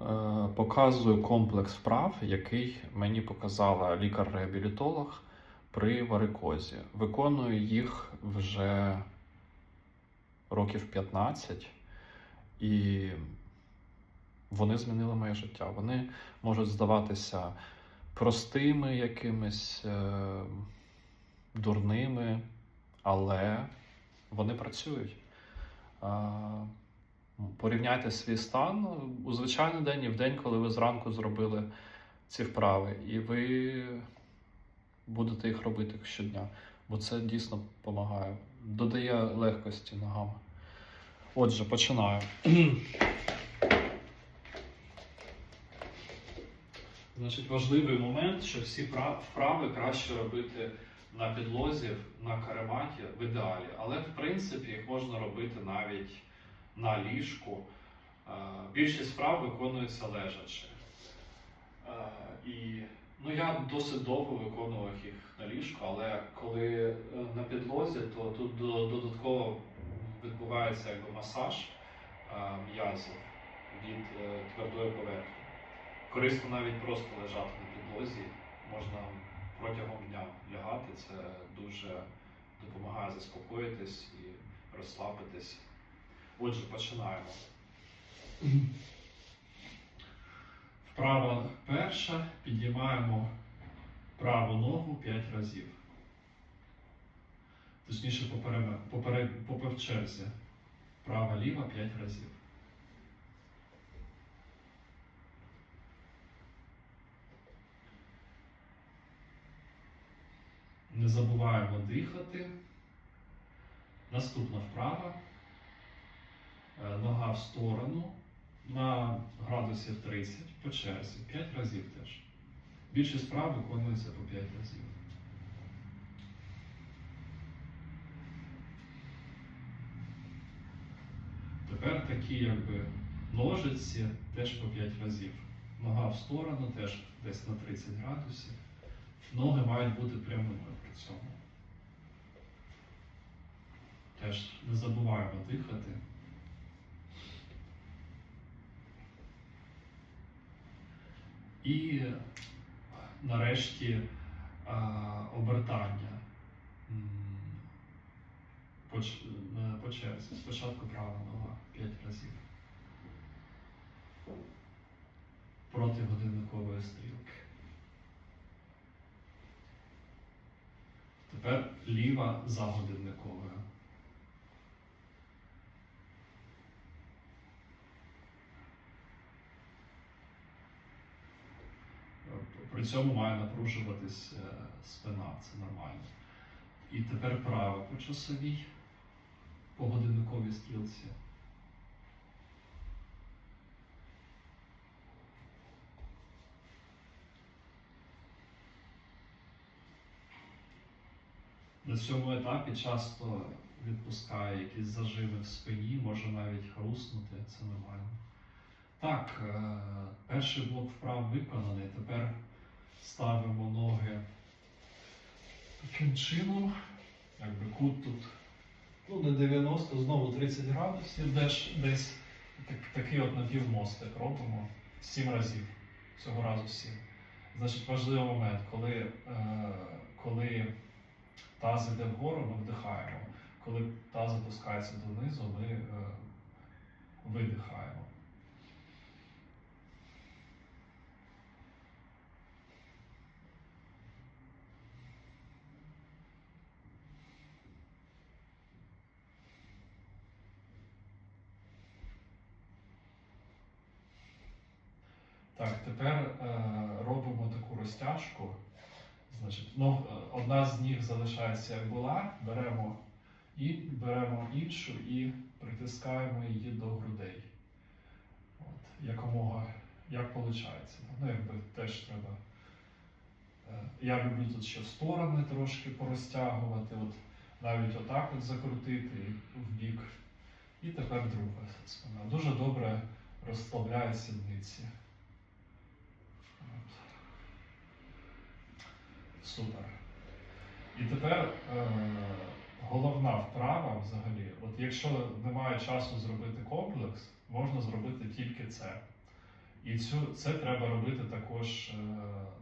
Е, Показую комплекс вправ, який мені показала лікар-реабілітолог при варикозі. Виконую їх вже років 15, і вони змінили моє життя. Вони можуть здаватися простими якимись е, дурними, але вони працюють. Порівняйте свій стан у звичайний день і в день, коли ви зранку зробили ці вправи, і ви будете їх робити щодня, бо це дійсно допомагає, додає легкості ногам. Отже, починаю. Значить, важливий момент, що всі вправи краще робити на підлозі, на карематі в ідеалі. Але в принципі їх можна робити навіть на ліжку. Е, Більшість вправ виконується лежачи. Е, І ну, я досить довго виконував їх на ліжку, але коли е, на підлозі, то тут додатково відбувається якби масаж м'язів від твердої поверхні. Корисно навіть просто лежати на підлозі, можна протягом дня лягати, це дуже допомагає заспокоїтись і розслабитись. Отже, починаємо. Вправа перша. Підіймаємо праву ногу 5 разів. Точніше, поперед, в черзі. Права ліва 5 разів. Не забуваємо дихати. Наступна вправа. Е, Нога в сторону на градусів 30 по черзі. 5 разів теж. Більшість вправ виконується по 5 разів. Тепер такі якби ножиці теж по 5 разів. Нога в сторону теж десь на 30 градусів. Ноги мають бути прямими при цьому. Теж не забуваємо дихати. І нарешті обертання по, е, по черзі. Спочатку права нога 5 разів. Проти годинникової стрілки. Тепер ліва за годинниковою. При цьому має напружуватись е, спина, це нормально. І тепер права по часовій, по годинниковій стрілці. На цьому етапі часто відпускає якісь зажими в спині, може навіть хруснути, це нормально. Так, е, перший блок вправ виконаний. Тепер ставимо ноги таким чином. Якби кут тут ну, не 90, знову 30 градусів, десь, десь так, такий от напівмостик робимо 7 разів. Цього разу 7. Значить, важливий момент, коли, е, коли таз іде вгору, ми вдихаємо. Коли таз опускається донизу, ми е, видихаємо. Так, тепер е, робимо таку. Значить, ну, одна з ніг залишається як була, беремо і беремо іншу і притискаємо її до грудей. От, якомога, як виходить. Ну, якби теж треба. Е, я люблю тут ще сторони трошки порозтягувати, от, навіть отак от закрутити в бік. І тепер друга спина. Дуже добре розслабляє сідниці. Супер. І тепер е, головна вправа взагалі, от якщо немає часу зробити комплекс, можна зробити тільки це. І цю, це треба робити також е,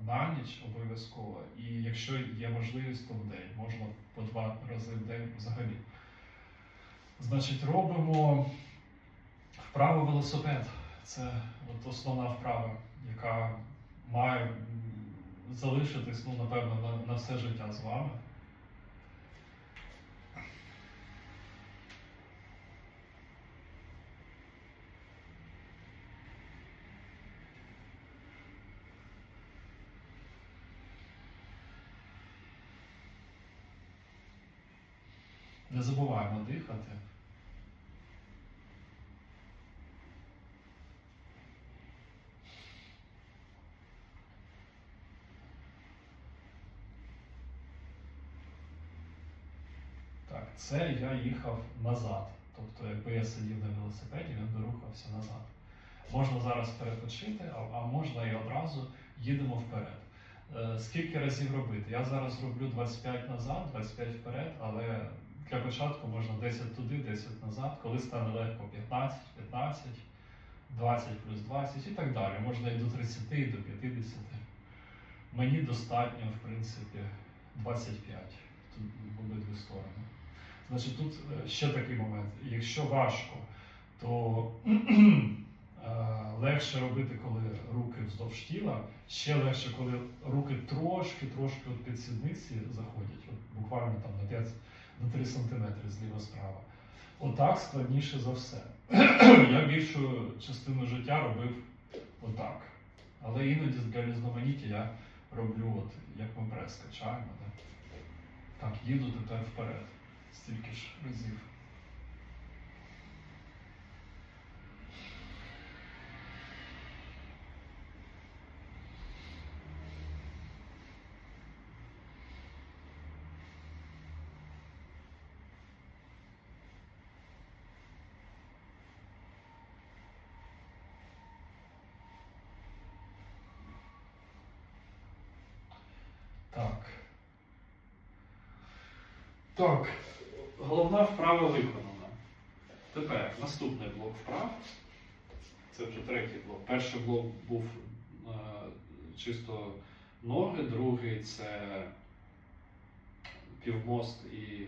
на ніч обов'язково. І якщо є можливість, то в день, можна по два рази в день взагалі. Значить, робимо вправу велосипед. Це от основна вправа, яка має залишитись, ну, напевно, на, на все життя з вами. Не забуваємо дихати. Це я їхав назад. Тобто, якби я сидів на велосипеді, він би рухався назад. Можна зараз перепочити, а, можна і одразу їдемо вперед. Е, скільки разів робити? Я зараз роблю 25 назад, 25 вперед, але для початку можна 10 туди, 10 назад, коли стане легко 15, 15, 20 плюс 20 і так далі. Можна і до 30, і до 50. Мені достатньо, в принципі, 25. Тут в обидві сторони. Значить, тут е, ще такий момент. Якщо важко, то е, легше робити, коли руки вздовж тіла, ще легше, коли руки трошки, трошки от під сідниці заходять, от буквально там на 5 на 3 см зліва-справа. Отак складніше за все. Я більшу частину життя робив отак. Але іноді для різноманіття я роблю, от, як ми прес качаємо. Так, їду тепер вперед. Стільки ж разів. Так. Так. Головна вправа виконана. Тепер наступний блок вправ. Це вже третій блок. Перший блок був е, чисто ноги, другий це півмост і е,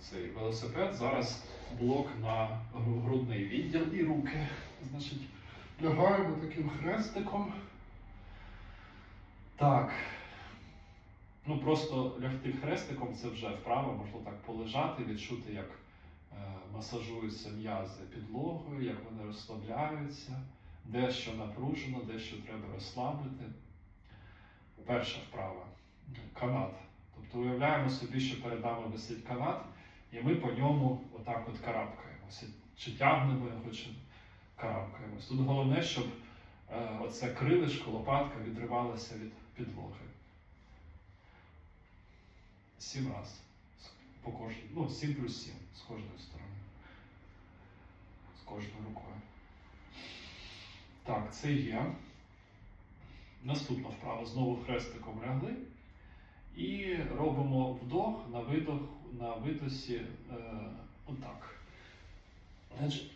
цей велосипед. Зараз блок на грудний відділ і руки. Значить, лягаємо таким хрестиком. Так. Ну, просто лягти хрестиком це вже вправо, можна так полежати, відчути, як е, масажуються м'язи підлогою, як вони розслабляються, дещо напружено, дещо треба розслабити. Перша вправа канат. Тобто уявляємо собі, що перед нами висить канат, і ми по ньому отак от карабкаємося. Чи тягнемо його, чи карабкаємось. Тут головне, щоб е, оце крилишко, лопатка відривалася від підлоги. Сім раз. По кожній. Ну, 7 плюс 7 з кожної сторони. З кожною рукою. Так, це є. Наступна вправа. Знову хрестиком лягли. І робимо вдох на видох, на видосі е, отак. Значить,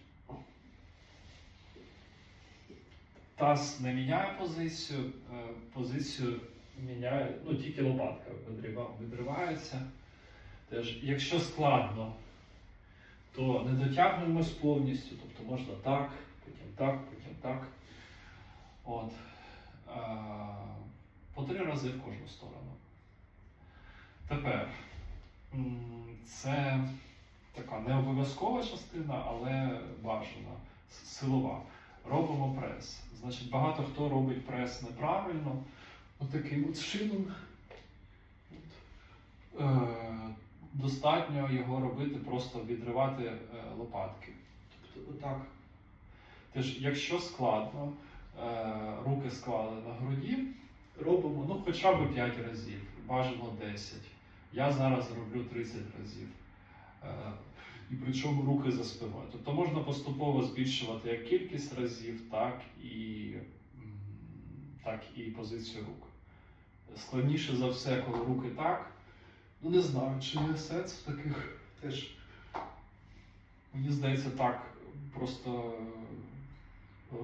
таз не міняє позицію, е, позицію міняє, ну тільки лопатка відрива- відривається. Теж, якщо складно, то не дотягнемось повністю, тобто можна так, потім так, потім так. От. По три рази в кожну сторону. Тепер це така не обов'язкова частина, але бажана, силова. Робимо прес. Значить, багато хто робить прес неправильно. Отаким от шином. От. Е, достатньо його робити, просто відривати е, лопатки. Тобто отак. Теж, якщо складно, е, руки склали на груді, робимо ну, хоча б 5 разів, бажано 10. Я зараз роблю 30 разів. Е, і причому руки за спиною. Тобто можна поступово збільшувати як кількість разів, так і, так і позицію рук. Складніше за все, коли руки так. Ну не знаю, чи є сенс в таких теж. Мені здається, так, просто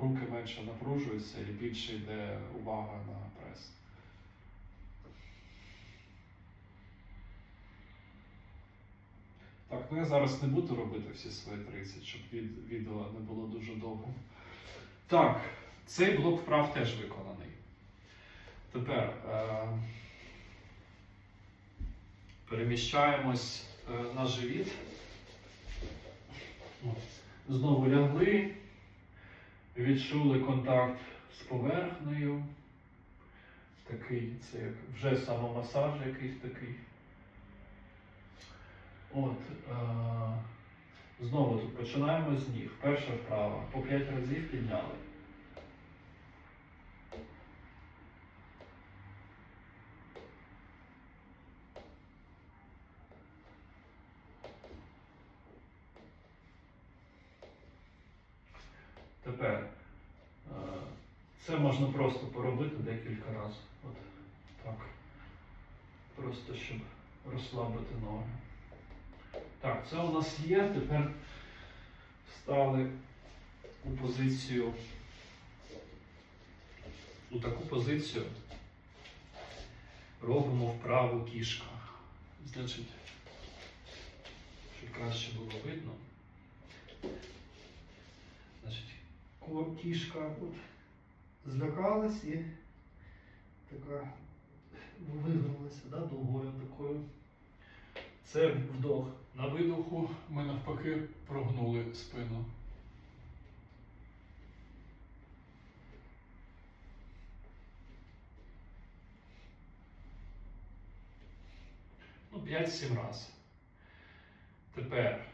руки менше. напружується і більше йде увага на прес. Так, ну я зараз не буду робити всі свої 30, щоб від, відео не було дуже довгим. Так, цей блок вправ теж виконаний. Тепер е, переміщаємось е, на живіт. Знову лягли, відчули контакт з поверхнею. Такий, це як вже самомасаж якийсь такий. От, е, знову тут починаємо з ніг. Перша вправа. По 5 разів підняли. Тепер е, це можна просто поробити декілька разів. От так. Просто щоб розслабити ноги. Так, це у нас є. Тепер стали у позицію. У таку позицію робимо вправу кішка. Значить, щоб краще було видно. Значить, кішка злякалась і така вигнулася да, дугою такою. Це вдох. На видоху ми навпаки прогнули спину. Ну, 5-7 раз. Тепер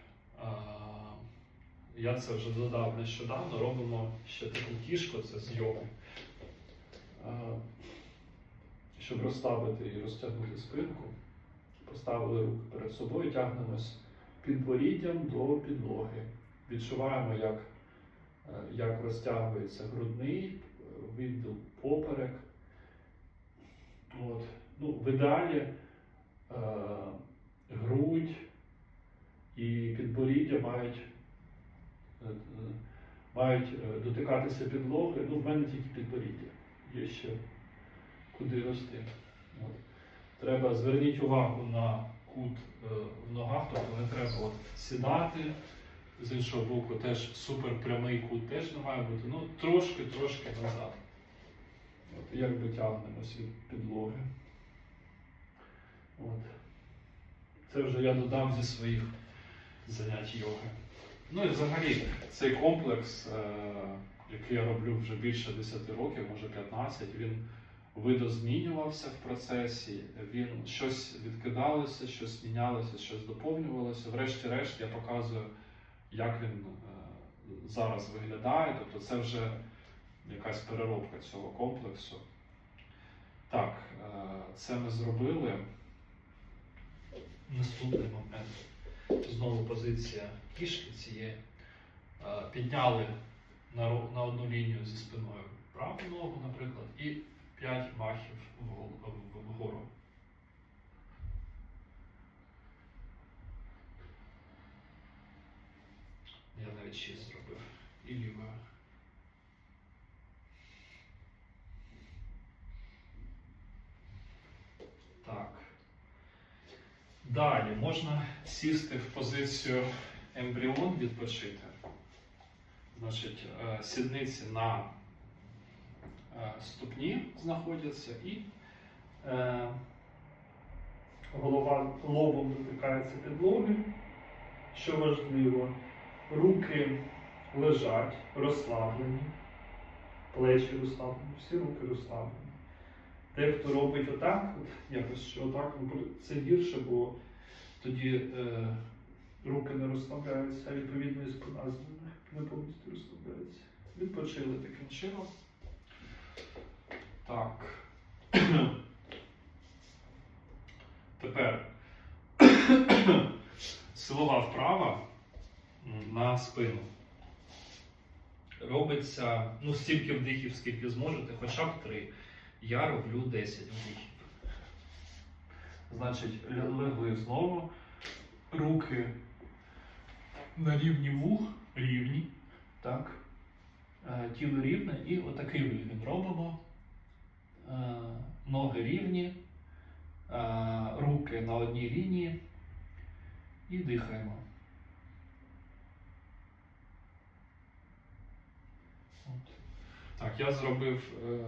я це вже додав нещодавно, робимо ще таку кішку, це з йоги. Щоб розставити і розтягнути спинку. Поставили руки перед собою, тягнемось підборіддям до підлоги. Відчуваємо, як, е, як розтягується грудний е, відділ поперек. От. Ну, в ідеалі е, грудь і підборіддя мають, мають е, дотикатися підлоги. Ну, в мене тільки підборіддя. Є ще куди рости. От. Треба зверніть увагу на кут е, в ногах, тобто не треба от сідати. З іншого боку, теж супер прямий кут теж не має бути. Ну, трошки-трошки назад. От, якби тягнемось від підлоги. От. Це вже я додав зі своїх занять йоги. Ну і взагалі цей комплекс, е, який я роблю вже більше 10 років, може 15, він видозмінювався в процесі, він щось відкидалося, щось мінялося, щось доповнювалося. Врешті-решт я показую, як він е, зараз виглядає. Тобто це вже якась переробка цього комплексу. Так, е, це ми зробили. Наступний момент. Знову позиція кішки цієї. Е, Підняли на, одну лінію зі спиною праву ногу, наприклад, і 5 махів вгору. Я навіть 6 зробив. І лівою. Так. Далі можна сісти в позицію ембріон відпочити. Значить, е, сідниці на е, ступні знаходяться і е, голова лобом дотикається підлоги. Що важливо, руки лежать розслаблені, плечі розслаблені, всі руки розслаблені. Те, хто робить отак, якось що отак, ну, це гірше, бо тоді е, руки не розслабляються, а відповідно і спина не повністю розслабляється. Відпочили таким чином. Так. Тепер силова вправа на спину. Робиться ну, стільки вдихів, скільки зможете, хоча б три. Я роблю 10 вдихів. Значить, легли знову. Руки на рівні вух, рівні. Так. Е, тіло рівне і отакий вигін робимо. Е, ноги рівні, е, руки на одній лінії і дихаємо. От. Так, я зробив е,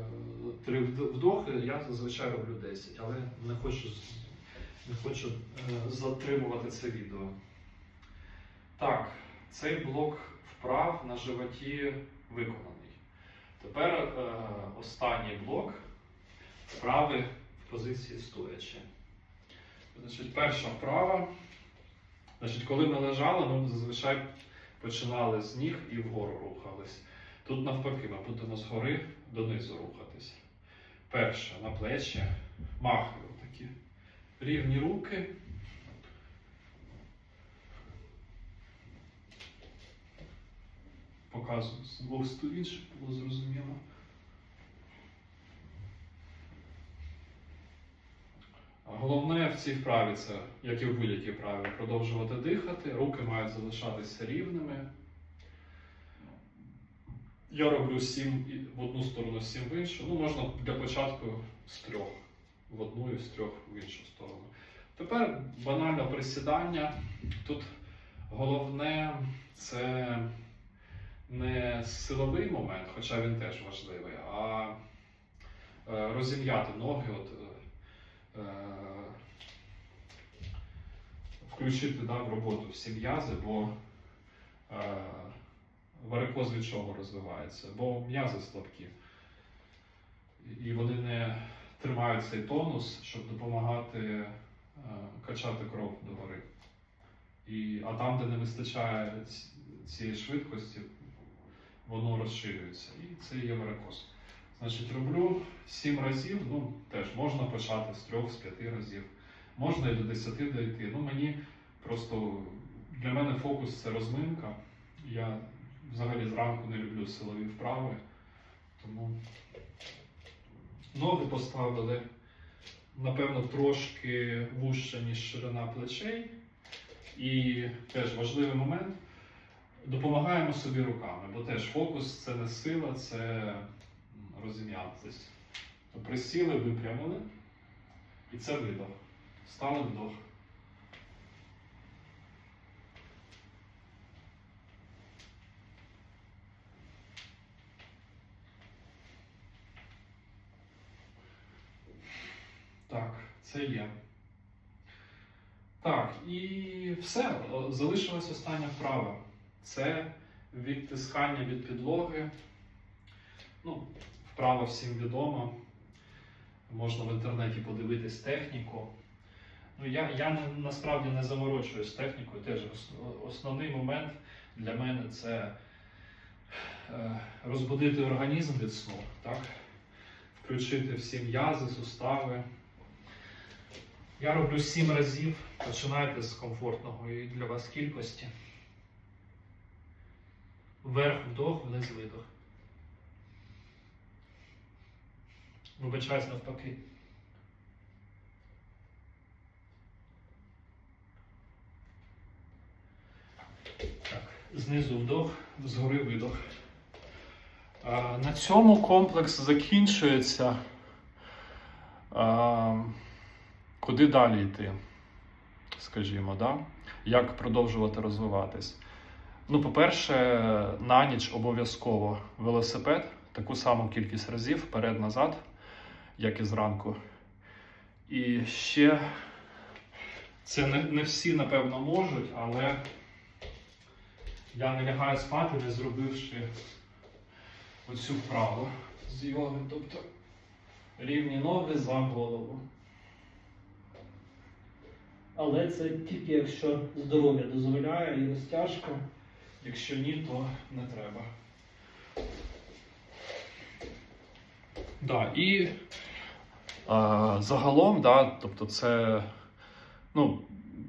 три вдохи, я зазвичай роблю 10, але не хочу, не хочу е, затримувати це відео. Так, цей блок вправ на животі виконаний. Тепер е, останній блок вправи в позиції стоячи. Значить, перша вправа. Значить, коли ми лежали, ми зазвичай починали з ніг і вгору рухались. Тут навпаки, ми будемо згори донизу рухатись. Перше на плечі, махи такі. Рівні руки. Показую з двох сторін, щоб було зрозуміло. Головне в цій вправі це, як і в будь-якій вправі, продовжувати дихати, руки мають залишатися рівними. Я роблю 7 в одну сторону, 7 в іншу. Ну, можна для початку з трьох в одну і з трьох в іншу сторону. Тепер банально присідання. Тут головне це не силовий момент, хоча він теж важливий, а е, розім'яти ноги, от, е, е, включити да, в роботу всі м'язи, бо е, варикоз від чого розвивається? Бо м'язи слабкі. І вони не тримають цей тонус, щоб допомагати е, качати кров догори. І, а там, де не вистачає цієї швидкості, воно розширюється. І це є варикоз. Значить, роблю 7 разів, ну теж можна почати з 3 з 5 разів, можна і до 10 дойти. Ну, мені просто для мене фокус це розминка. Я взагалі зранку не люблю силові вправи, тому ноги поставили, напевно, трошки вужче, ніж ширина плечей. І теж важливий момент. Допомагаємо собі руками, бо теж фокус це не сила, це розім'ятись. Присіли, випрямили, і це видох. Стали вдох. Так, це є. Так, і все. Залишилась остання вправа. Це відтискання від підлоги. Ну, вправа всім відома. Можна в інтернеті подивитись техніку. Ну, я, я насправді не заморочуюсь технікою. Теж основний момент для мене це е, розбудити організм від сну, так? включити всі м'язи, сустави. Я роблю 7 разів. Починайте з комфортного і для вас кількості. Вверх вдох, вниз видох. Вибачаюсь навпаки. Так, знизу вдох, згори видох. На цьому комплекс закінчується. Куди далі йти? Скажімо, да? як продовжувати розвиватись? Ну, по-перше, на ніч обов'язково велосипед, таку саму кількість разів вперед-назад, як і зранку. І ще це не, не всі, напевно, можуть, але я не лягаю спати, не зробивши оцю вправу з йоги. Тобто рівні ноги за голову. Але це тільки якщо здоров'я дозволяє і розтяжка. Якщо ні, то не треба. Да, і а, загалом, да, тобто це, ну,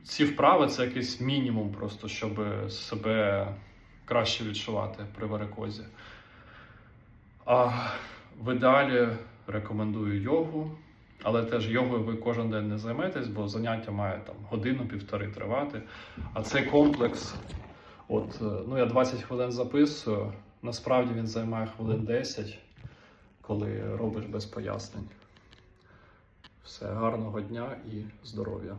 ці вправи це якийсь мінімум, просто щоб себе краще відчувати при варикозі. А в ідеалі рекомендую йогу, але теж йогою ви кожен день не займетесь, бо заняття має там годину-півтори тривати. А цей комплекс, от, е, ну я 20 хвилин записую, Насправді він займає хвилин 10, коли робиш без пояснень. Все, гарного дня і здоров'я.